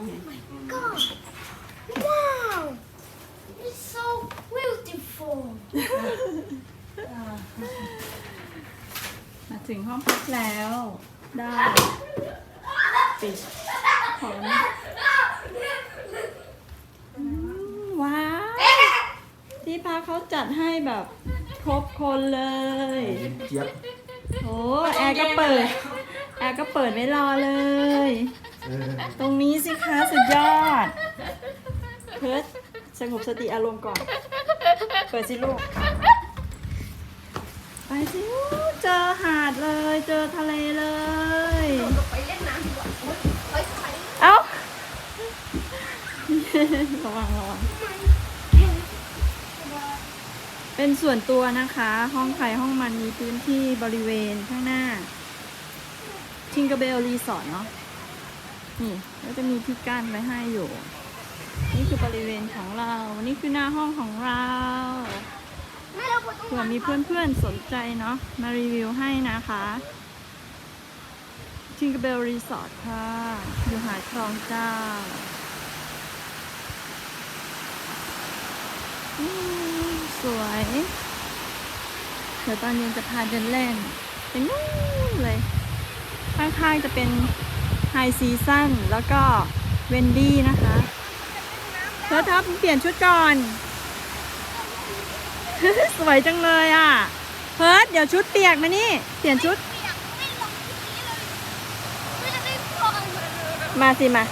God. Wow. It's so beautiful. มาถึงห้องพักแล้ว ได้ปิดของอืมว้าวที่พักเขาจัดให้แบบครบคนเลย เย็นเจี๊ยบ โอ้แอร์ก็เปิด แอร์ก็เปิดไม่รอเลยเออ ตรงนี้สิคะสุดยอดเพิร์ดสงบสติอารมณ์ก่อน เปิดสิลูก ไปสิเจอหาดเลย เจอทะเลเลย ไปเล่นน้ำดีกว่าโอ๊ยไปไปเอ้า ระวังระวัง เป็นส่วนตัวนะคะ ห้องใครห้องมันมีพื้นที่บริเวณข้างหน้า ทิงเกอร์เบลรีสอร์ทเนาะ นี่ก็จะมีที่กั้นไว้ให้อยู่ นี่คือบริเวณของเรา นี่คือหน้าห้องของเราเผื่อมีเพื่อนๆสนใจเนาะมารีวิวให้นะคะทิงเกอร์เบลรีสอร์ทค่ะ อยู่หาดคลองเจ้าสวย เดี๋ยวตอนเย็นจะพาเดินเล่นไปนู่นเลย ข้างๆจะเป็น ไฮซีซั่นแล้วก็เวนดี้นะคะเธอทับเปลี่ยนชุดก่อน สวยจังเลยอะเพิร์ดเดี๋ยวชุดเปียกมานี่ เปลี่ยนชุดเปียกไม่ลงที่นี้เลยไม่จะได้พอกันเลยมาสิมา